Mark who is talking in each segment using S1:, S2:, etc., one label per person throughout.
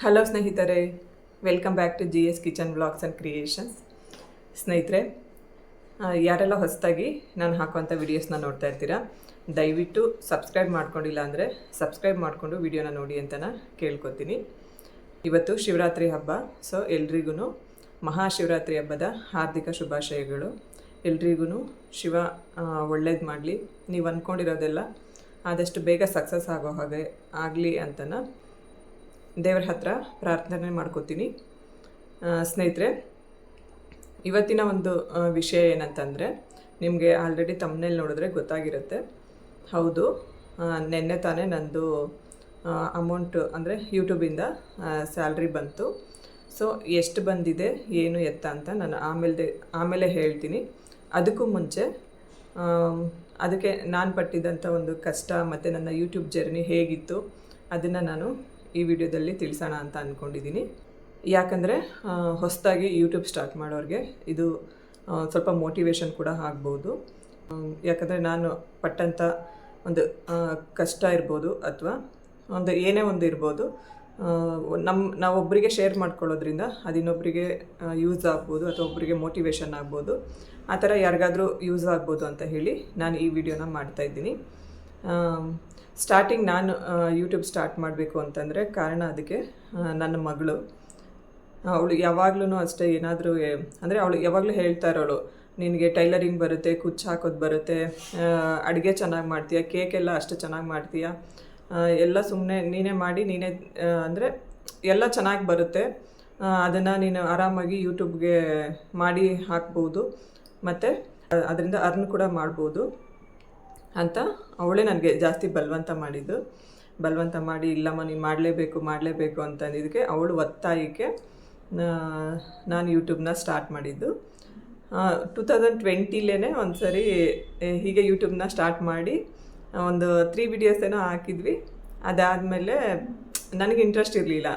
S1: Hello ಸ್ನೇಹಿತರೆ. Welcome back to G S kitchen blogs and creations ಸ್ನೇಹಿತರೆ ಯಾರೆಲ್ಲ ಹೊಸದಾಗಿ ನಾನು ಹಾಕುವಂಥ ವಿಡಿಯೋಸ್ನ ನೋಡ್ತಾ ಇರ್ತೀರಾ, ದಯವಿಟ್ಟು ಸಬ್ಸ್ಕ್ರೈಬ್ ಮಾಡ್ಕೊಂಡಿಲ್ಲ ಅಂದರೆ ಸಬ್ಸ್ಕ್ರೈಬ್ ಮಾಡಿಕೊಂಡು ವಿಡಿಯೋನ ನೋಡಿ ಅಂತ ಕೇಳ್ಕೊತೀನಿ. ಇವತ್ತು ಶಿವರಾತ್ರಿ ಹಬ್ಬ ಸೊ ಎಲ್ರಿಗೂ ಮಹಾಶಿವರಾತ್ರಿ ಹಬ್ಬದ ಹಾರ್ದಿಕ ಶುಭಾಶಯಗಳು. ಎಲ್ರಿಗೂ ಶಿವ ಒಳ್ಳೇದು ಮಾಡಲಿ. ನೀವು ಅಂದ್ಕೊಂಡಿರೋದೆಲ್ಲ ಆದಷ್ಟು ಬೇಗ ಸಕ್ಸಸ್ ಆಗೋ ಹಾಗೆ ಆಗಲಿ ಅಂತನ ದೇವರ ಹತ್ರ ಪ್ರಾರ್ಥನೆ ಮಾಡ್ಕೋತೀನಿ. ಸ್ನೇಹಿತರೆ, ಇವತ್ತಿನ ಒಂದು ವಿಷಯ ಏನಂತಂದರೆ, ನಿಮಗೆ ಆಲ್ರೆಡಿ ತಮ್ಮನೇಲಿ ನೋಡಿದ್ರೆ ಗೊತ್ತಾಗಿರುತ್ತೆ. ಹೌದು ನಿನ್ನೆ ತಾನೇ ನಂದು ಅಮೌಂಟು ಅಂದರೆ ಯೂಟ್ಯೂಬಿಂದ ಸ್ಯಾಲ್ರಿ ಬಂತು. ಸೊ ಎಷ್ಟು ಬಂದಿದೆ, ಏನು ಎತ್ತ ಅಂತ ನಾನು ಆಮೇಲೆ ಆಮೇಲೆ ಹೇಳ್ತೀನಿ. ಅದಕ್ಕೂ ಮುಂಚೆ ಅದಕ್ಕೆ ನಾನು ಪಟ್ಟಿದ್ದಂಥ ಒಂದು ಕಷ್ಟ ಮತ್ತು ನನ್ನ ಯೂಟ್ಯೂಬ್ ಜರ್ನಿ ಹೇಗಿತ್ತು, ಅದನ್ನು ನಾನು ಈ ವಿಡಿಯೋದಲ್ಲಿ ತಿಳಿಸೋಣ ಅಂತ ಅಂದ್ಕೊಂಡಿದ್ದೀನಿ ಯಾಕಂದರೆ ಹೊಸದಾಗಿ ಯೂಟ್ಯೂಬ್ ಸ್ಟಾರ್ಟ್ ಮಾಡೋರಿಗೆ ಇದು ಸ್ವಲ್ಪ ಮೋಟಿವೇಶನ್ ಕೂಡ ಆಗ್ಬೋದು. ಯಾಕಂದರೆ ನಾನು ಪಟ್ಟಂಥ ಒಂದು ಕಷ್ಟ ಇರ್ಬೋದು ಅಥವಾ ಒಂದು ಏನೇ ಒಂದು ಇರ್ಬೋದು ನಮ್ಮ ನಾವೊಬ್ಬರಿಗೆ ಶೇರ್ ಮಾಡ್ಕೊಳ್ಳೋದ್ರಿಂದ ಅದು ಇನ್ನೊಬ್ಬರಿಗೆ ಯೂಸ್ ಆಗ್ಬೋದು ಅಥವಾ ಒಬ್ಬರಿಗೆ ಮೋಟಿವೇಶನ್ ಆಗ್ಬೋದು. ಆ ಥರ ಯಾರಿಗಾದರೂ ಯೂಸ್ ಆಗ್ಬೋದು ಅಂತ ಹೇಳಿ ನಾನು ಈ ವಿಡಿಯೋನ ಮಾಡ್ತಾಯಿದ್ದೀನಿ ಸ್ಟಾರ್ಟಿಂಗ್ ನಾನು ಯೂಟ್ಯೂಬ್ ಸ್ಟಾರ್ಟ್ ಮಾಡಬೇಕು ಅಂತಂದರೆ ಕಾರಣ ಅದಕ್ಕೆ ನನ್ನ ಮಗಳು. ಅವಳು ಯಾವಾಗ್ಲೂ ಅಷ್ಟೇ ಏನಾದರೂ ಅಂದರೆ ಅವಳು ಯಾವಾಗಲೂ ಹೇಳ್ತಾ ಇರೋಳು ನಿನಗೆ ಟೈಲರಿಂಗ್ ಬರುತ್ತೆ, ಕುಚ್ಚು ಹಾಕೋದು ಬರುತ್ತೆ ಅಡುಗೆ ಚೆನ್ನಾಗಿ ಮಾಡ್ತೀಯ ಕೇಕ್ ಎಲ್ಲ ಅಷ್ಟು ಚೆನ್ನಾಗಿ ಮಾಡ್ತೀಯ? ಎಲ್ಲ ಸುಮ್ಮನೆ ನೀನೇ ಮಾಡಿ, ನೀನೇ ಅಂದರೆ ಎಲ್ಲ ಚೆನ್ನಾಗಿ ಬರುತ್ತೆ. ಅದನ್ನು ನೀನು ಆರಾಮಾಗಿ ಯೂಟ್ಯೂಬ್ಗೆ ಮಾಡಿ ಹಾಕ್ಬೋದು. ಮತ್ತು ಅದರಿಂದ ಅರ್ನ್ ಕೂಡ ಮಾಡ್ಬೋದು. ಅಂತ ಅವಳೇ ನನಗೆ ಜಾಸ್ತಿ ಬಲವಂತ ಮಾಡಿದ್ದು. ಬಲವಂತ ಮಾಡಿ, ಇಲ್ಲಮ್ಮ ನೀನು ಮಾಡಲೇಬೇಕು ಮಾಡಲೇಬೇಕು ಅಂತಂದಿದ್ದಕ್ಕೆ ಅವಳು ಒತ್ತಾಯಕ್ಕೆ ನಾನು ಯೂಟ್ಯೂಬ್ನ ಸ್ಟಾರ್ಟ್ ಮಾಡಿದ್ದು. ಟೂ ತೌಸಂಡ್ ಟ್ವೆಂಟಿಲೇ ಒಂದು ಸರಿ ಹೀಗೆ ಯೂಟ್ಯೂಬ್ನ ಸ್ಟಾರ್ಟ್ ಮಾಡಿ ಒಂದು ತ್ರೀ ವಿಡಿಯೋಸ್ ಏನೋ ಹಾಕಿದ್ವಿ. ಅದಾದಮೇಲೆ ನನಗೆ ಇಂಟ್ರೆಸ್ಟ್ ಇರಲಿಲ್ಲ.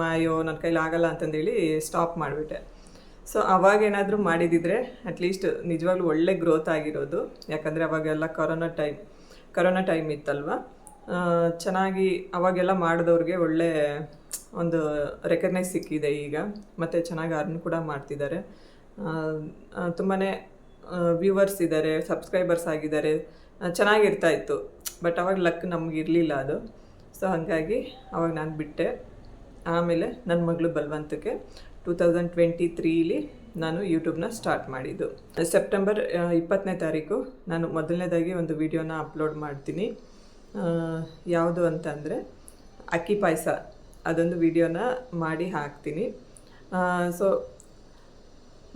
S1: ಮಾಯೋ ನನ್ನ ಕೈಲಿ ಆಗಲ್ಲ ಅಂತಂದೇಳಿ ಸ್ಟಾಪ್ ಮಾಡಿಬಿಟ್ಟೆ. ಸೊ ಅವಾಗ ಏನಾದರೂ ಮಾಡಿದಿದ್ರೆ ಅಟ್ಲೀಸ್ಟ್ ನಿಜವಾಗ್ಲೂ ಒಳ್ಳೆ ಗ್ರೋತ್ ಆಗಿರೋದು. ಯಾಕಂದರೆ ಅವಾಗೆಲ್ಲ ಕೊರೋನಾ ಟೈಮ್ ಕೊರೋನಾ ಟೈಮ್ ಇತ್ತಲ್ವ? ಚೆನ್ನಾಗಿ ಅವಾಗೆಲ್ಲ ಮಾಡಿದವ್ರಿಗೆ ಒಳ್ಳೆ ಒಂದು ರೆಕಗ್ನೈಸ್ ಸಿಕ್ಕಿದೆ ಈಗ. ಮತ್ತು ಚೆನ್ನಾಗಿ ಅರ್ನ್ ಕೂಡ ಮಾಡ್ತಿದ್ದಾರೆ. ತುಂಬಾ ವ್ಯೂವರ್ಸ್ ಇದ್ದಾರೆ ಸಬ್ಸ್ಕ್ರೈಬರ್ಸ್ ಆಗಿದ್ದಾರೆ. ಚೆನ್ನಾಗಿರ್ತಾ ಇತ್ತು. ಬಟ್ ಅವಾಗ ಲಕ್ ನಮ್ಗೆ ಇರಲಿಲ್ಲ ಅದು. ಸೊ ಹಾಗಾಗಿ ಅವಾಗ ನಾನು ಬಿಟ್ಟೆ. ಆಮೇಲೆ ನನ್ನ ಮಗಳು ಬಲವಂತಕ್ಕೆ. ಟೂ ತೌಸಂಡ್ ಟ್ವೆಂಟಿ ತ್ರೀಲಿ ನಾನು ಯೂಟ್ಯೂಬ್ನ ಸ್ಟಾರ್ಟ್ ಮಾಡಿದ್ದು. ಸೆಪ್ಟೆಂಬರ್ ಇಪ್ಪತ್ತನೇ ತಾರೀಕು ನಾನು ಮೊದಲನೇದಾಗಿ ಒಂದು ವಿಡಿಯೋನ ಅಪ್ಲೋಡ್ ಮಾಡ್ತೀನಿ. ಯಾವುದು ಅಂತಂದರೆ ಅಕ್ಕಿ ಪಾಯಸ ಅದೊಂದು ವಿಡಿಯೋನ ಮಾಡಿ ಹಾಕ್ತೀನಿ. ಸೊ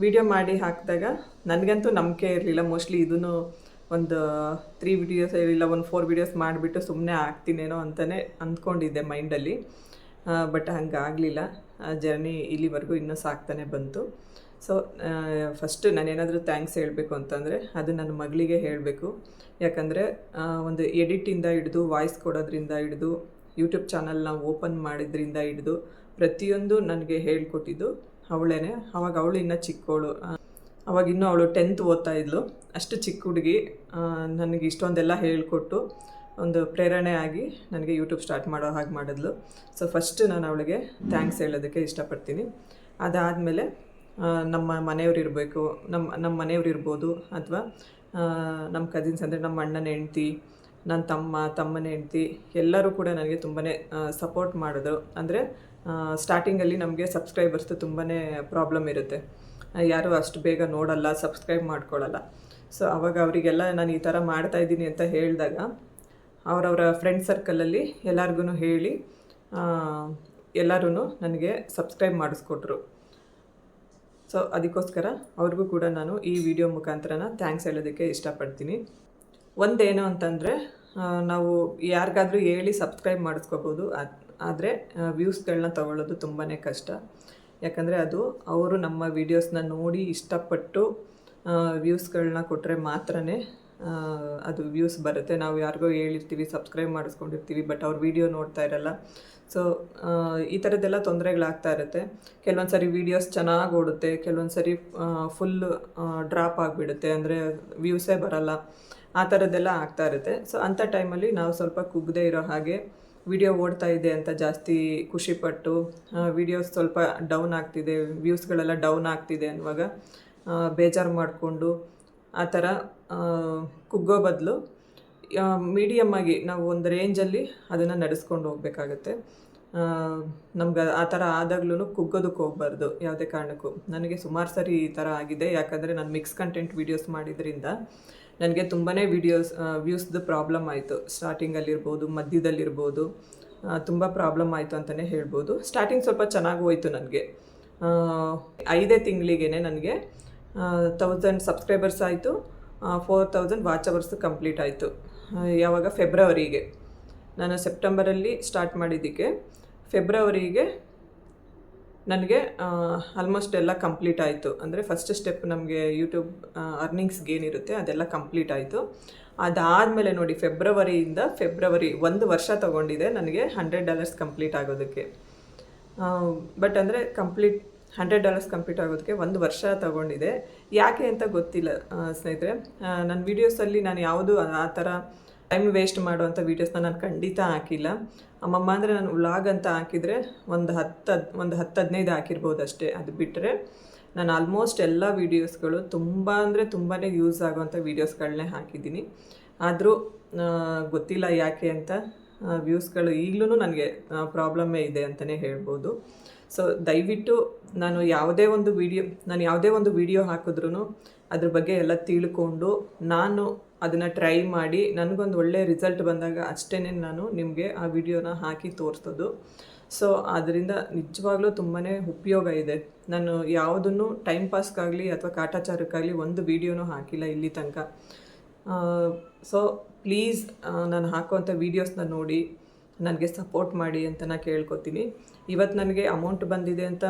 S1: ವಿಡಿಯೋ ಮಾಡಿ ಹಾಕಿದಾಗ ನನಗಂತೂ ನಂಬಿಕೆ ಇರಲಿಲ್ಲ. ಮೋಸ್ಟ್ಲಿ ಇದೂ ಒಂದು ತ್ರೀ ವಿಡಿಯೋಸ್ ಇಲ್ಲ, ಒಂದು ಫೋರ್ ವಿಡಿಯೋಸ್ ಮಾಡಿಬಿಟ್ಟು ಸುಮ್ಮನೆ ಹಾಕ್ತೀನೇನೋ ಅಂತಲೇ ಅಂದ್ಕೊಂಡಿದ್ದೆ ಮೈಂಡಲ್ಲಿ ಬಟ್ ಹಂಗಾಗಲಿಲ್ಲ. ಜರ್ನಿ ಇಲ್ಲಿವರೆಗೂ ಇನ್ನೂ ಸಾಕ್ತಾನೆ ಬಂತು. ಸೊ ಫಸ್ಟ್ ನಾನೇನಾದರೂ ಥ್ಯಾಂಕ್ಸ್ ಹೇಳಬೇಕು ಅಂತಂದರೆ ಅದು ನನ್ನ ಮಗಳಿಗೆ ಹೇಳಬೇಕು. ಯಾಕಂದರೆ ಒಂದು ಎಡಿಟಿಂದ ಹಿಡಿದು ವಾಯ್ಸ್ ಕೊಡೋದ್ರಿಂದ ಹಿಡಿದು ಯೂಟ್ಯೂಬ್ ಚಾನಲ್ನ ಓಪನ್ ಮಾಡಿದ್ರಿಂದ ಹಿಡಿದು ಪ್ರತಿಯೊಂದು ನನಗೆ ಹೇಳ್ಕೊಟ್ಟಿದ್ದು ಅವಳೇನೆ. ಅವಾಗ ಅವಳು ಇನ್ನೂ ಚಿಕ್ಕವಳು ಅವಾಗ ಇನ್ನೂ ಅವಳು ಟೆಂತ್ ಓದ್ತಾ ಇದ್ಲು. ಅಷ್ಟು ಚಿಕ್ಕ ಹುಡುಗಿ ನನಗೆ ಇಷ್ಟೊಂದೆಲ್ಲ ಹೇಳಿಕೊಟ್ಟು ಒಂದು ಪ್ರೇರಣೆ ಆಗಿ ನನಗೆ ಯೂಟ್ಯೂಬ್ ಸ್ಟಾರ್ಟ್ ಮಾಡೋ ಹಾಗೆ ಮಾಡಿದ್ಲು. ಸೊ ಫಸ್ಟ್ ನಾನು ಅವಳಿಗೆ ಥ್ಯಾಂಕ್ಸ್ ಹೇಳೋದಕ್ಕೆ ಇಷ್ಟಪಡ್ತೀನಿ. ಅದಾದಮೇಲೆ ನಮ್ಮ ಮನೆಯವ್ರು ಇರಬೇಕು, ನಮ್ಮ ನಮ್ಮ ಮನೆಯವ್ರು ಇರ್ಬೋದು ಅಥವಾ ನಮ್ಮ ಕಸಿನ್ಸ್ ಅಂದರೆ ನಮ್ಮ ಅಣ್ಣನ ಹೆಂಡ್ತಿ, ನನ್ನ ತಮ್ಮ, ತಮ್ಮನ ಹೆಂಡ್ತಿ, ಎಲ್ಲರೂ ಕೂಡ ನನಗೆ ತುಂಬಾ ಸಪೋರ್ಟ್ ಮಾಡಿದ್ರು. ಅಂದರೆ ಸ್ಟಾರ್ಟಿಂಗಲ್ಲಿ ನಮಗೆ ಸಬ್ಸ್ಕ್ರೈಬರ್ಸ್ದು ತುಂಬಾ ಪ್ರಾಬ್ಲಮ್ ಇರುತ್ತೆ. ಯಾರೂ ಅಷ್ಟು ಬೇಗ ನೋಡಲ್ಲ ಸಬ್ಸ್ಕ್ರೈಬ್ ಮಾಡ್ಕೊಳ್ಳಲ್ಲ ಸೊ ಅವಾಗ ಅವರಿಗೆಲ್ಲ ನಾನು ಈ ಥರ ಮಾಡ್ತಾಯಿದ್ದೀನಿ ಅಂತ ಹೇಳಿದಾಗ ಅವರವರ ಫ್ರೆಂಡ್ ಸರ್ಕಲಲ್ಲಿ ಎಲ್ಲರಿಗೂ ಹೇಳಿ ಎಲ್ಲರೂ ನನಗೆ ಸಬ್ಸ್ಕ್ರೈಬ್ ಮಾಡಿಸ್ಕೊಟ್ರು. ಸೊ ಅದಕ್ಕೋಸ್ಕರ ಅವ್ರಿಗೂ ಕೂಡ ನಾನು ಈ ವಿಡಿಯೋ ಮುಖಾಂತರನ ಥ್ಯಾಂಕ್ಸ್ ಹೇಳೋದಕ್ಕೆ ಇಷ್ಟಪಡ್ತೀನಿ. ಒಂದೇನು ಅಂತಂದರೆ ನಾವು ಯಾರಿಗಾದರೂ ಹೇಳಿ ಸಬ್ಸ್ಕ್ರೈಬ್ ಮಾಡಿಸ್ಕೋಬೋದು ಆದರೆ ವ್ಯೂಸ್ಗಳನ್ನ ತಗೊಳ್ಳೋದು ತುಂಬಾ ಕಷ್ಟ. ಯಾಕಂದರೆ ಅದು ಅವರು ನಮ್ಮ ವೀಡಿಯೋಸ್ನ ನೋಡಿ ಇಷ್ಟಪಟ್ಟು ವ್ಯೂಸ್ಗಳನ್ನ ಕೊಟ್ಟರೆ ಮಾತ್ರನೇ ಅದು ವ್ಯೂಸ್ ಬರುತ್ತೆ. ನಾವು ಯಾರಿಗೋ ಹೇಳಿರ್ತೀವಿ ಸಬ್ಸ್ಕ್ರೈಬ್ ಮಾಡಿಸ್ಕೊಂಡಿರ್ತೀವಿ ಬಟ್ ಅವ್ರ ವೀಡಿಯೋ ನೋಡ್ತಾ ಇರಲ್ಲ. ಸೊ ಈ ಥರದ್ದೆಲ್ಲ ತೊಂದರೆಗಳಾಗ್ತಾ ಇರುತ್ತೆ. ಕೆಲವೊಂದು ಸರಿ ವೀಡಿಯೋಸ್ ಚೆನ್ನಾಗಿ ಓಡುತ್ತೆ ಕೆಲವೊಂದು ಸಾರಿ ಫುಲ್ ಡ್ರಾಪ್ ಆಗಿಬಿಡುತ್ತೆ. ಅಂದರೆ ವ್ಯೂಸೇ ಬರಲ್ಲ. ಆ ಥರದ್ದೆಲ್ಲ ಆಗ್ತಾ ಇರುತ್ತೆ. ಸೊ ಅಂಥ ಟೈಮಲ್ಲಿ ನಾವು ಸ್ವಲ್ಪ ಕುಗ್ಗದೇ ಇರೋ ಹಾಗೆ ವಿಡಿಯೋ ಓಡ್ತಾ ಇದೆ ಅಂತ ಜಾಸ್ತಿ ಖುಷಿಪಟ್ಟು ವಿಡಿಯೋಸ್ ಸ್ವಲ್ಪ ಡೌನ್ ಆಗ್ತಿದೆ ವ್ಯೂಸ್ಗಳೆಲ್ಲ ಡೌನ್ ಆಗ್ತಿದೆ ಅನ್ನುವಾಗ ಬೇಜಾರು ಮಾಡಿಕೊಂಡು ಆ ಥರ ಕುಗ್ಗೋ ಬದಲು ಮೀಡಿಯಮ್ ಆಗಿ ನಾವು ಒಂದು ರೇಂಜಲ್ಲಿ ಅದನ್ನು ನಡೆಸ್ಕೊಂಡು ಹೋಗ್ಬೇಕಾಗತ್ತೆ. ನಮ್ಗೆ ಆ ಥರ ಆದಾಗ್ಲೂ ಕುಗ್ಗೋದಕ್ಕೆ ಹೋಗ್ಬಾರ್ದು ಯಾವುದೇ ಕಾರಣಕ್ಕೂ. ನನಗೆ ಸುಮಾರು ಸರಿ ಈ ಥರ ಆಗಿದೆ, ಯಾಕಂದರೆ ನಾನು ಮಿಕ್ಸ್ ಕಂಟೆಂಟ್ ವೀಡಿಯೋಸ್ ಮಾಡಿದ್ರಿಂದ ನನಗೆ ತುಂಬಾ ವೀಡಿಯೋಸ್ ವ್ಯೂಸ್ದು ಪ್ರಾಬ್ಲಮ್ ಆಯಿತು. ಸ್ಟಾರ್ಟಿಂಗಲ್ಲಿರ್ಬೋದು ಮಧ್ಯದಲ್ಲಿರ್ಬೋದು ತುಂಬ ಪ್ರಾಬ್ಲಮ್ ಆಯಿತು ಅಂತಲೇ ಹೇಳ್ಬೋದು. ಸ್ಟಾರ್ಟಿಂಗ್ ಸ್ವಲ್ಪ ಚೆನ್ನಾಗಿ ಹೋಯಿತು ನನಗೆ. ಐದೇ ತಿಂಗಳಿಗೇ ನನಗೆ ತೌಸಂಡ್ ಸಬ್ಸ್ಕ್ರೈಬರ್ಸ್ ಆಯಿತು. Four thousand watch hours complete ಆಯಿತು. ಯಾವಾಗ? ಫೆಬ್ರವರಿಗೆ ನಾನು ಸೆಪ್ಟೆಂಬರಲ್ಲಿ ಸ್ಟಾರ್ಟ್ ಮಾಡಿದ್ದಕ್ಕೆ. ಫೆಬ್ರವರಿಗೆ ನನಗೆ ಆಲ್ಮೋಸ್ಟ್ ಎಲ್ಲ ಕಂಪ್ಲೀಟ್ ಆಯಿತು. ಅಂದರೆ ಫಸ್ಟ್ ಸ್ಟೆಪ್ ನಮಗೆ ಯೂಟ್ಯೂಬ್ ಅರ್ನಿಂಗ್ಸ್ಗೆ ಏನಿರುತ್ತೆ ಅದೆಲ್ಲ ಕಂಪ್ಲೀಟ್ ಆಯಿತು. ಅದಾದಮೇಲೆ ನೋಡಿ ಫೆಬ್ರವರಿಯಿಂದ ಫೆಬ್ರವರಿ ಒಂದು ವರ್ಷ ತೊಗೊಂಡಿದೆ ನನಗೆ ಹಂಡ್ರೆಡ್ ಡಾಲರ್ಸ್ ಕಂಪ್ಲೀಟ್ ಆಗೋದಕ್ಕೆ. ಬಟ್ ಅಂದರೆ ಕಂಪ್ಲೀಟ್ ಹಂಡ್ರೆಡ್ ಡಾಲರ್ಸ್ ಕಂಪ್ಲೀಟ್ ಆಗೋದಕ್ಕೆ ಒಂದು ವರ್ಷ ತಗೊಂಡಿದೆ. ಯಾಕೆ ಅಂತ ಗೊತ್ತಿಲ್ಲ ಸ್ನೇಹಿತರೆ. ನನ್ನ ವೀಡಿಯೋಸಲ್ಲಿ ನಾನು ಯಾವುದು ಆ ಥರ ಟೈಮ್ ವೇಸ್ಟ್ ಮಾಡುವಂಥ ವೀಡಿಯೋಸ್ನ ನಾನು ಖಂಡಿತ ಹಾಕಿಲ್ಲ. ಅಮ್ಮಮ್ಮ ಅಂದರೆ ನಾನು ವ್ಲಾಗ್ ಅಂತ ಹಾಕಿದರೆ ಒಂದು ಹತ್ತು ಹದ್, ಒಂದು ಹತ್ತು ಹದಿನೈದು ಹಾಕಿರ್ಬೋದು ಅಷ್ಟೇ. ಅದು ಬಿಟ್ಟರೆ ನಾನು ಆಲ್ಮೋಸ್ಟ್ ಎಲ್ಲ ವೀಡಿಯೋಸ್ಗಳು ತುಂಬ ಅಂದರೆ ತುಂಬಾ ಯೂಸ್ ಆಗುವಂಥ ವೀಡಿಯೋಸ್ಗಳನ್ನೇ ಹಾಕಿದ್ದೀನಿ. ಆದರೂ ಗೊತ್ತಿಲ್ಲ ಯಾಕೆ ಅಂತ. ವ್ಯೂಸ್ಗಳು ಈಗಲೂ ನನಗೆ ಪ್ರಾಬ್ಲಮ್ಮೇ ಇದೆ ಅಂತಲೇ ಹೇಳ್ಬೋದು. ಸೊ ದಯವಿಟ್ಟು ನಾನು ಯಾವುದೇ ಒಂದು ವಿಡಿಯೋ ನಾನು ಯಾವುದೇ ಒಂದು ವಿಡಿಯೋ ಹಾಕಿದ್ರೂ ಅದ್ರ ಬಗ್ಗೆ ಎಲ್ಲ ತಿಳ್ಕೊಂಡು ನಾನು ಅದನ್ನು ಟ್ರೈ ಮಾಡಿ ನನಗೊಂದು ಒಳ್ಳೆ ರಿಸಲ್ಟ್ ಬಂದಾಗ ಅಷ್ಟೇ ನಾನು ನಿಮಗೆ ಆ ವಿಡಿಯೋನ ಹಾಕಿ ತೋರಿಸೋದು. ಸೊ ಅದರಿಂದ ನಿಜವಾಗ್ಲೂ ತುಂಬಾ ಉಪಯೋಗ ಇದೆ. ನಾನು ಯಾವುದನ್ನು ಟೈಮ್ ಪಾಸ್ಗಾಗಲಿ ಅಥವಾ ಕಾಟಾಚಾರಕ್ಕಾಗಲಿ ಒಂದು ವಿಡಿಯೋನೂ ಹಾಕಿಲ್ಲ ಇಲ್ಲಿ ತನಕ. ಸೊ ಪ್ಲೀಸ್ ನಾನು ಹಾಕುವಂಥ ವೀಡಿಯೋಸ್ನ ನೋಡಿ, ನನಗೆ ಸಪೋರ್ಟ್ ಮಾಡಿ ಅಂತ ನಾನು ಕೇಳ್ಕೊತೀನಿ. ಇವತ್ತು ನನಗೆ ಅಮೌಂಟ್ ಬಂದಿದೆ ಅಂತ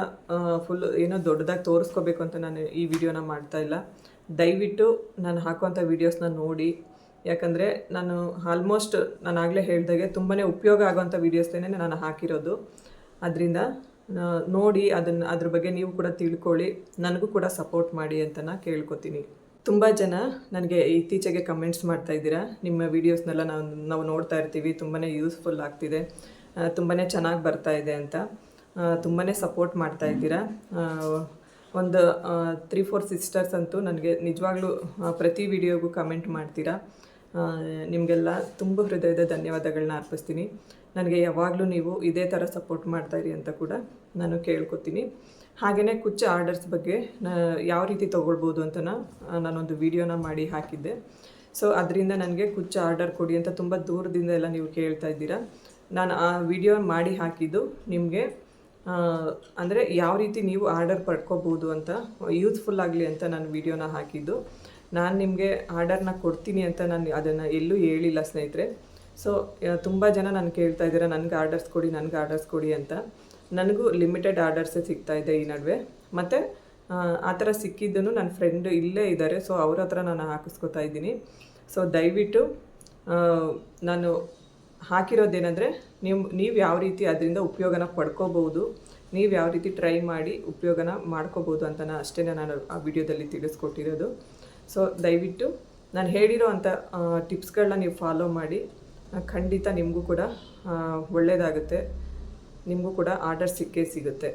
S1: ಫುಲ್ ಏನೋ ದೊಡ್ಡದಾಗಿ ತೋರಿಸ್ಕೋಬೇಕು ಅಂತ ನಾನು ಈ ವಿಡಿಯೋನ ಮಾಡ್ತಾ ಇಲ್ಲ. ದಯವಿಟ್ಟು ನಾನು ಹಾಕುವಂಥ ವೀಡಿಯೋಸ್ನ ನೋಡಿ. ಯಾಕಂದರೆ ನಾನು ಆಲ್ಮೋಸ್ಟ್ ನಾನು ಆಗಲೇ ಹೇಳ್ದಾಗೆ ತುಂಬಾ ಉಪಯೋಗ ಆಗೋವಂಥ ವೀಡಿಯೋಸ್ನೇ ನಾನು ಹಾಕಿರೋದು. ಅದರಿಂದ ನೋಡಿ ಅದನ್ನು, ಅದ್ರ ಬಗ್ಗೆ ನೀವು ಕೂಡ ತಿಳ್ಕೊಳ್ಳಿ. ನನಗೂ ಕೂಡ ಸಪೋರ್ಟ್ ಮಾಡಿ ಅಂತ ನಾನು ಕೇಳ್ಕೊತೀನಿ. ತುಂಬ ಜನ ನನಗೆ ಇತ್ತೀಚೆಗೆ ಕಮೆಂಟ್ಸ್ ಮಾಡ್ತಾ ಇದ್ದೀರಾ. ನಿಮ್ಮ ವೀಡಿಯೋಸ್ನೆಲ್ಲ ನಾವು ನಾವು ನೋಡ್ತಾ ಇರ್ತೀವಿ. ತುಂಬಾ ಯೂಸ್ಫುಲ್ ಆಗ್ತಿದೆ. ತುಂಬಾ ಚೆನ್ನಾಗಿ ಬರ್ತಾ ಇದೆ ಅಂತ. ತುಂಬಾ ಸಪೋರ್ಟ್ ಮಾಡ್ತಾ ಇದ್ದೀರಾ. ಒಂದು ತ್ರೀ ಫೋರ್ ಸಿಸ್ಟರ್ಸ್ ಅಂತೂ ನನಗೆ ನಿಜವಾಗ್ಲೂ ಪ್ರತಿ ವಿಡಿಯೋಗೂ ಕಮೆಂಟ್ ಮಾಡ್ತೀರಾ. ನಿಮಗೆಲ್ಲ ತುಂಬ ಹೃದಯದ ಧನ್ಯವಾದಗಳನ್ನ ಅರ್ಪಿಸ್ತೀನಿ. ನನಗೆ ಯಾವಾಗಲೂ ನೀವು ಇದೇ ಥರ ಸಪೋರ್ಟ್ ಮಾಡ್ತಾಯಿರಿ ಅಂತ ಕೂಡ ನಾನು ಕೇಳ್ಕೊತೀನಿ. ಹಾಗೆಯೇ ಕುಚ್ಚ ಆರ್ಡರ್ಸ್ ಬಗ್ಗೆ ಯಾವ ರೀತಿ ತೊಗೊಳ್ಬೋದು ಅಂತ ನಾನೊಂದು ವಿಡಿಯೋನ ಮಾಡಿ ಹಾಕಿದ್ದೆ. ಸೊ ಅದರಿಂದ ನನಗೆ ಕುಚ್ಚ ಆರ್ಡರ್ ಕೊಡಿ ಅಂತ ತುಂಬ ದೂರದಿಂದ ಎಲ್ಲ ನೀವು ಕೇಳ್ತಾ ಇದ್ದೀರಾ. ನಾನು ಆ ವಿಡಿಯೋ ಮಾಡಿ ಹಾಕಿದ್ದು ನಿಮಗೆ ಅಂದರೆ ಯಾವ ರೀತಿ ನೀವು ಆರ್ಡರ್ ಪಡ್ಕೋಬೋದು ಅಂತ ಯೂಸ್ಫುಲ್ ಆಗಲಿ ಅಂತ ನಾನು ವಿಡಿಯೋನ ಹಾಕಿದ್ದು. ನಾನು ನಿಮಗೆ ಆರ್ಡರ್ನ ಕೊಡ್ತೀನಿ ಅಂತ ನಾನು ಅದನ್ನು ಎಲ್ಲೂ ಹೇಳಿಲ್ಲ ಸ್ನೇಹಿತರೆ. ಸೊ ತುಂಬ ಜನ ನಾನು ಕೇಳ್ತಾ ಇದ್ದೀರಾ, ನನಗೆ ಆರ್ಡರ್ಸ್ ಕೊಡಿ, ನನಗೆ ಆರ್ಡರ್ಸ್ ಕೊಡಿ ಅಂತ. ನನಗೂ ಲಿಮಿಟೆಡ್ ಆರ್ಡರ್ಸೇ ಸಿಗ್ತಾ ಇದೆ ಈ ನಡುವೆ. ಮತ್ತು, ಆ ಥರ ಸಿಕ್ಕಿದ್ದನ್ನು ನನ್ನ ಫ್ರೆಂಡ್ ಇಲ್ಲೇ ಇದ್ದಾರೆ ಸೊ ಅವ್ರ ಹತ್ರ ನಾನು ಹಾಕಿಸ್ಕೊತಾ ಇದ್ದೀನಿ. ಸೊ ದಯವಿಟ್ಟು ನಾನು ಹಾಕಿರೋದೇನೆಂದರೆ, ನೀವು ನೀವು ಯಾವ ರೀತಿ ಅದರಿಂದ ಉಪಯೋಗನ ಪಡ್ಕೋಬೋದು ನೀವು ಯಾವ ರೀತಿ ಟ್ರೈ ಮಾಡಿ ಉಪಯೋಗನ ಮಾಡ್ಕೋಬೋದು ಅಂತ ಅಷ್ಟೇ ನಾನು ಆ ವಿಡಿಯೋದಲ್ಲಿ ತಿಳಿಸ್ಕೊಟ್ಟಿರೋದು. ಸೊ ದಯವಿಟ್ಟು, ನಾನು ಹೇಳಿರೋ ಅಂಥ ಟಿಪ್ಸ್ಗಳನ್ನ ನೀವು ಫಾಲೋ ಮಾಡಿ, ಖಂಡಿತ ನಿಮಗೂ ಕೂಡ ಒಳ್ಳೆಯದಾಗುತ್ತೆ ನಿಮಗೂ ಕೂಡ ಆರ್ಡರ್ ಸಿಕ್ಕೇ ಸಿಗುತ್ತೆ.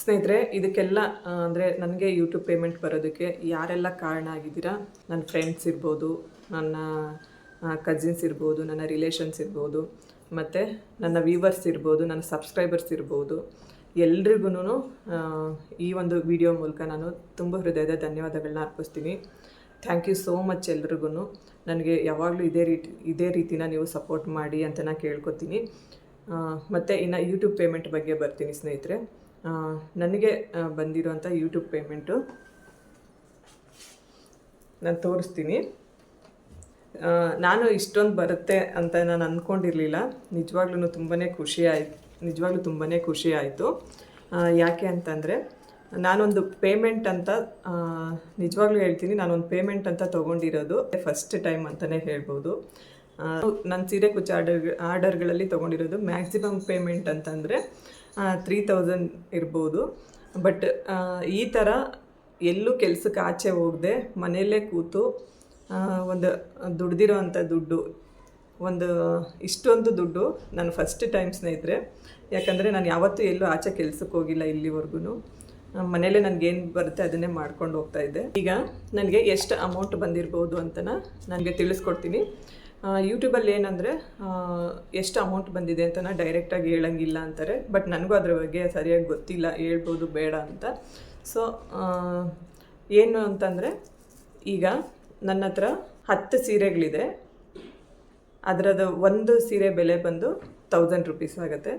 S1: ಸ್ನೇಹಿತರೆ, ಇದಕ್ಕೆಲ್ಲ ಅಂದರೆ ನನಗೆ ಯೂಟ್ಯೂಬ್ ಪೇಮೆಂಟ್ ಬರೋದಕ್ಕೆ ಯಾರೆಲ್ಲ ಕಾರಣ ಆಗಿದ್ದೀರಾ? ನನ್ನ ಫ್ರೆಂಡ್ಸ್ ಇರ್ಬೋದು, ನನ್ನ ಕಸಿನ್ಸ್ ಇರ್ಬೋದು, ನನ್ನ ರಿಲೇಷನ್ಸ್ ಇರ್ಬೋದು, ಮತ್ತು ನನ್ನ ವ್ಯೂವರ್ಸ್ ಇರ್ಬೋದು, ನನ್ನ ಸಬ್ಸ್ಕ್ರೈಬರ್ಸ್ ಇರ್ಬೋದು. ಎಲ್ರಿಗೂ ಈ ಒಂದು ವಿಡಿಯೋ ಮೂಲಕ ನಾನು ತುಂಬ ಹೃದಯದ ಧನ್ಯವಾದಗಳನ್ನ ಅರ್ಪಿಸ್ತೀನಿ. ಥ್ಯಾಂಕ್ ಯು ಸೋ ಮಚ್ ಎಲ್ರಿಗೂ ನನಗೆ ಯಾವಾಗಲೂ ಇದೇ ರೀತಿ, ಇದೇ ರೀತಿನ ನೀವು ಸಪೋರ್ಟ್ ಮಾಡಿ ಅಂತ ನಾನು ಕೇಳ್ಕೊತೀನಿ. ಮತ್ತು ಇನ್ನು ಯೂಟ್ಯೂಬ್ ಪೇಮೆಂಟ್ ಬಗ್ಗೆ ಬರ್ತೀನಿ ಸ್ನೇಹಿತರೆ. ನನಗೆ ಬಂದಿರೋಂಥ ಯೂಟ್ಯೂಬ್ ಪೇಮೆಂಟು ನಾನು ತೋರಿಸ್ತೀನಿ. ನಾನು ಇಷ್ಟೊಂದು ಬರುತ್ತೆ ಅಂತ ನಾನು ಅಂದ್ಕೊಂಡಿರಲಿಲ್ಲ ನಿಜವಾಗ್ಲೂ ತುಂಬಾ ಖುಷಿ ಆಯ್ತು ನಿಜವಾಗ್ಲೂ ತುಂಬಾ ಖುಷಿ ಆಯಿತು. ಯಾಕೆ ಅಂತಂದರೆ, ನಾನೊಂದು ಪೇಮೆಂಟ್ ಅಂತ ನಿಜವಾಗ್ಲೂ ಹೇಳ್ತೀನಿ. ನಾನೊಂದು ಪೇಮೆಂಟ್ ಅಂತ ತೊಗೊಂಡಿರೋದು ಫಸ್ಟ್ ಟೈಮ್ ಅಂತಲೇ ಹೇಳ್ಬೋದು. ನನ್ನ ಸೀರೆ ಕುಚ್ಚ ಆರ್ಡರ್, ಆರ್ಡರ್ಗಳಲ್ಲಿ ತೊಗೊಂಡಿರೋದು ಮ್ಯಾಕ್ಸಿಮಮ್ ಪೇಮೆಂಟ್ ಅಂತಂದರೆ ತ್ರೀ ತೌಸಂಡ್ ಇರ್ಬೋದು. ಬಟ್ ಈ ಥರ ಎಲ್ಲೂ ಕೆಲಸಕ್ಕೆ ಆಚೆ ಹೋಗದೆ, ಮನೆಯಲ್ಲೇ ಕೂತು ಒಂದು ದುಡ್ದಿರೋ ಅಂಥ ದುಡ್ಡು, ಒಂದು ಇಷ್ಟೊಂದು ದುಡ್ಡು ನಾನು ಫಸ್ಟ್ ಟೈಮ್ ಸ್ನೇಹಿತರೆ. ಯಾಕಂದರೆ ನಾನು ಯಾವತ್ತೂ ಎಲ್ಲೂ ಆಚೆ ಕೆಲಸಕ್ಕೆ ಹೋಗಿಲ್ಲ ಇಲ್ಲಿವರೆಗೂ ಮನೇಲೇ ನನಗೇನು ಬರುತ್ತೆ ಅದನ್ನೇ ಮಾಡ್ಕೊಂಡು ಹೋಗ್ತಾ ಇದ್ದೆ. ಈಗ ನನಗೆ ಎಷ್ಟು ಅಮೌಂಟ್ ಬಂದಿರ್ಬೋದು ಅಂತನ ನನಗೆ ತಿಳಿಸ್ಕೊಡ್ತೀನಿ. ಯೂಟ್ಯೂಬಲ್ಲಿ ಏನಂದರೆ ಎಷ್ಟು ಅಮೌಂಟ್ ಬಂದಿದೆ ಅಂತ ಡೈರೆಕ್ಟಾಗಿ ಹೇಳಂಗಿಲ್ಲ ಅಂತಾರೆ ಬಟ್ ನನಗೂ ಅದ್ರ ಬಗ್ಗೆ ಸರಿಯಾಗಿ ಗೊತ್ತಿಲ್ಲ, ಹೇಳ್ಬೋದು ಬೇಡ ಅಂತ. ಸೊ ಏನು ಅಂತಂದರೆ, ಈಗ ನನ್ನ ಹತ್ರ ಹತ್ತು ಸೀರೆಗಳಿದೆ. ಅದರದ್ದು ಒಂದು ಸೀರೆ ಬೆಲೆ ಬಂದು ತೌಸಂಡ್ ರುಪೀಸ್ ಆಗುತ್ತೆ.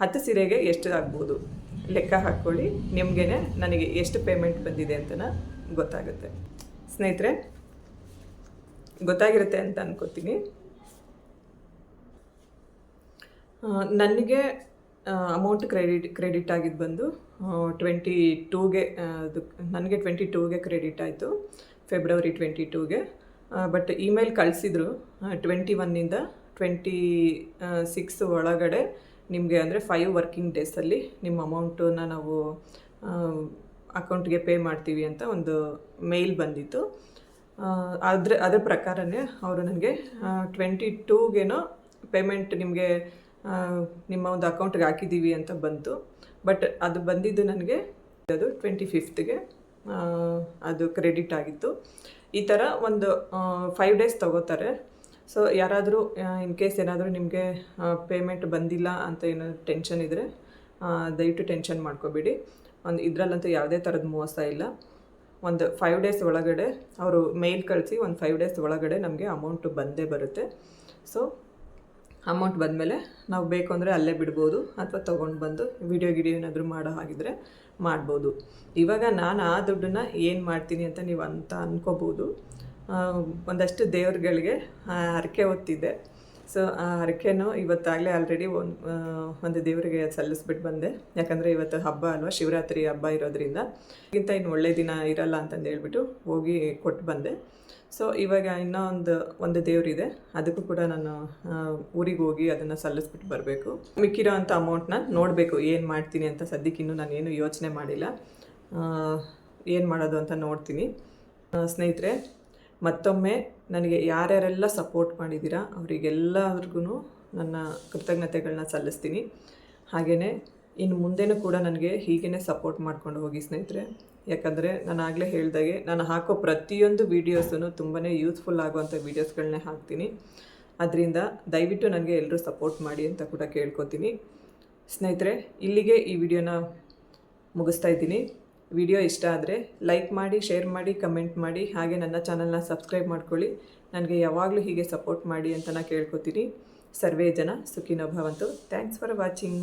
S1: ಹತ್ತು ಸೀರೆಗೆ ಎಷ್ಟು ಆಗ್ಬೋದು? ಲೆಕ್ಕ ಹಾಕ್ಕೊಳ್ಳಿ. ನಿಮಗೇ ನನಗೆ ಎಷ್ಟು ಪೇಮೆಂಟ್ ಬಂದಿದೆ ಅಂತನ ಗೊತ್ತಾಗುತ್ತೆ. ಸ್ನೇಹಿತರೆ ಗೊತ್ತಾಗಿರುತ್ತೆ ಅಂತ ಅನ್ಕೋತೀನಿ. ನನಗೆ ಅಮೌಂಟ್ ಕ್ರೆಡಿಟ್ ಕ್ರೆಡಿಟ್ ಆಗಿದ್ದು ಬಂದು ಟ್ವೆಂಟಿ ಟೂಗೆ ಅದು, ನನಗೆ ಟ್ವೆಂಟಿ ಟೂಗೆ ಕ್ರೆಡಿಟ್ ಆಯಿತು. ಫೆಬ್ರವರಿ ಟ್ವೆಂಟಿ ಟೂಗೆ ಬಟ್ ಇಮೇಲ್ ಕಳಿಸಿದ್ರು. ಟ್ವೆಂಟಿ ಒನ್ನಿಂದ ಟ್ವೆಂಟಿ ಸಿಕ್ಸ್ ಒಳಗಡೆ ನಿಮಗೆ ಅಂದರೆ ಫೈವ್ ವರ್ಕಿಂಗ್ ಡೇಸಲ್ಲಿ ನಿಮ್ಮ ಅಮೌಂಟನ್ನ ನಾವು ಅಕೌಂಟ್ಗೆ ಪೇ ಮಾಡ್ತೀವಿ ಅಂತ ಒಂದು ಮೇಲ್ ಬಂದಿತ್ತು. ಅದ್ರ ಅದ್ರ ಪ್ರಕಾರನೇ ಅವರು ನನಗೆ ಟ್ವೆಂಟಿ ಟೂಗೇನೋ ಪೇಮೆಂಟ್ ನಿಮಗೆ ನಿಮ್ಮ ಒಂದು ಅಕೌಂಟ್ಗೆ ಹಾಕಿದ್ದೀವಿ ಅಂತ ಬಂತು. ಬಟ್ ಅದು ಬಂದಿದ್ದು ನನಗೆ ಅದು ಟ್ವೆಂಟಿ ಫಿಫ್ತ್ಗೆ ಅದು ಕ್ರೆಡಿಟ್ ಆಗಿತ್ತು. ಈ ಥರ ಒಂದು ಫೈವ್ ಡೇಸ್ ತಗೋತಾರೆ. ಸೊ ಯಾರಾದರೂ ಇನ್ ಕೇಸ್ ಏನಾದರೂ ನಿಮಗೆ ಪೇಮೆಂಟ್ ಬಂದಿಲ್ಲ ಅಂತ ಏನಾದ್ರು ಟೆನ್ಷನ್ ಇದ್ದರೆ ದಯವಿಟ್ಟು ಟೆನ್ಷನ್ ಮಾಡ್ಕೋಬೇಡಿ. ಒಂದು ಇದರಲ್ಲಂತೂ ಯಾವುದೇ ಥರದ ಮೋಸ ಇಲ್ಲ. ಒಂದು ಫೈವ್ ಡೇಸ್ ಒಳಗಡೆ ಅವರು ಮೇಲ್ ಕಳಿಸಿ ಒಂದು ಫೈವ್ ಡೇಸ್ ಒಳಗಡೆ ನಮಗೆ ಅಮೌಂಟು ಬಂದೇ ಬರುತ್ತೆ. ಸೊ ಅಮೌಂಟ್ ಬಂದಮೇಲೆ ನಾವು ಬೇಕು ಅಂದರೆ ಅಲ್ಲೇ ಬಿಡ್ಬೋದು ಅಥವಾ ತೊಗೊಂಡು ಬಂದು ವಿಡಿಯೋ ಗಿಡಿಯೋ ಏನಾದರೂ ಮಾಡೋ ಹಾಗಿದ್ರೆ ಮಾಡ್ಬೋದು. ಇವಾಗ ನಾನು ಆ ದುಡ್ಡನ್ನು ಏನು ಮಾಡ್ತೀನಿ ಅಂತ ನೀವು ಅಂತ ಅಂದ್ಕೋಬೋದು ಒಂದಷ್ಟು ದೇವ್ರುಗಳಿಗೆ ಹರಕೆ ಹೊತ್ತಿದ್ದೆ. ಸೊ ಆ ಹರಕೆನೂ ಇವತ್ತಾಗಲೇ ಆಲ್ರೆಡಿ ಒಂದು ಒಂದು ದೇವರಿಗೆ ಸಲ್ಲಿಸ್ಬಿಟ್ಟು ಬಂದೆ. ಯಾಕಂದರೆ ಇವತ್ತು ಹಬ್ಬ ಅಲ್ವಾ, ಶಿವರಾತ್ರಿ ಹಬ್ಬ ಇರೋದ್ರಿಂದ. ಇಂಥ ಇನ್ನು ಒಳ್ಳೆ ದಿನ ಇರಲ್ಲ ಅಂತಂದು ಹೇಳ್ಬಿಟ್ಟು ಹೋಗಿ ಕೊಟ್ಟು ಬಂದೆ. ಸೊ ಇವಾಗ ಇನ್ನೂ ಒಂದು ಒಂದು ದೇವರಿದೆ. ಅದಕ್ಕೂ ಕೂಡ ನಾನು ಊರಿಗೆ ಹೋಗಿ ಅದನ್ನು ಸಲ್ಲಿಸ್ಬಿಟ್ಟು ಬರಬೇಕು. ಮಿಕ್ಕಿರೋ ಅಂಥ ಅಮೌಂಟ್ನ ನೋಡಬೇಕು, ಏನು ಮಾಡ್ತೀನಿ ಅಂತ ಸದ್ಯಕ್ಕಿನ್ನೂ ನಾನು ಏನು ಯೋಚನೆ ಮಾಡಿಲ್ಲ. ಏನು ಮಾಡೋದು ಅಂತ ನೋಡ್ತೀನಿ. ಸ್ನೇಹಿತರೆ, ಮತ್ತೊಮ್ಮೆ ನನಗೆ ಯಾರ್ಯಾರೆಲ್ಲ ಸಪೋರ್ಟ್ ಮಾಡಿದ್ದೀರಾ ಅವರಿಗೆಲ್ಲರಿಗೂ ನನ್ನ ಕೃತಜ್ಞತೆಗಳನ್ನ ಸಲ್ಲಿಸ್ತೀನಿ. ಹಾಗೆಯೇ ಇನ್ನು ಮುಂದೆನೂ ಕೂಡ ನನಗೆ ಹೀಗೇ ಸಪೋರ್ಟ್ ಮಾಡ್ಕೊಂಡು ಹೋಗಿ ಸ್ನೇಹಿತರೆ. ಯಾಕಂದರೆ ನಾನು ಆಗಲೇ ಹೇಳಿದಾಗೆ ನಾನು ಹಾಕೋ ಪ್ರತಿಯೊಂದು ವೀಡಿಯೋಸೂ ತುಂಬಾ ಯೂಸ್ಫುಲ್ ಆಗುವಂಥ ವೀಡಿಯೋಸ್ಗಳನ್ನೇ ಹಾಕ್ತೀನಿ. ಅದರಿಂದ ದಯವಿಟ್ಟು ನನಗೆ ಎಲ್ಲರೂ ಸಪೋರ್ಟ್ ಮಾಡಿ ಅಂತ ಕೂಡ ಕೇಳ್ಕೊತೀನಿ. ಸ್ನೇಹಿತರೆ, ಇಲ್ಲಿಗೆ ಈ ವಿಡಿಯೋನ ಮುಗಿಸ್ತಾ ಇದ್ದೀನಿ. ವಿಡಿಯೋ ಇಷ್ಟ ಆದರೆ ಲೈಕ್ ಮಾಡಿ ಶೇರ್ ಮಾಡಿ ಕಮೆಂಟ್ ಮಾಡಿ, ಹಾಗೆ ನನ್ನ ಚಾನಲ್ನ ಸಬ್ಸ್ಕ್ರೈಬ್ ಮಾಡ್ಕೊಳ್ಳಿ. ನನಗೆ ಯಾವಾಗಲೂ ಹೀಗೆ ಸಪೋರ್ಟ್ ಮಾಡಿ ಅಂತ ನಾನು ಕೇಳ್ಕೊತೀನಿ. ಸರ್ವೇ ಜನ ಸುಖಿನೋ ಭವಂತು. Thanks for watching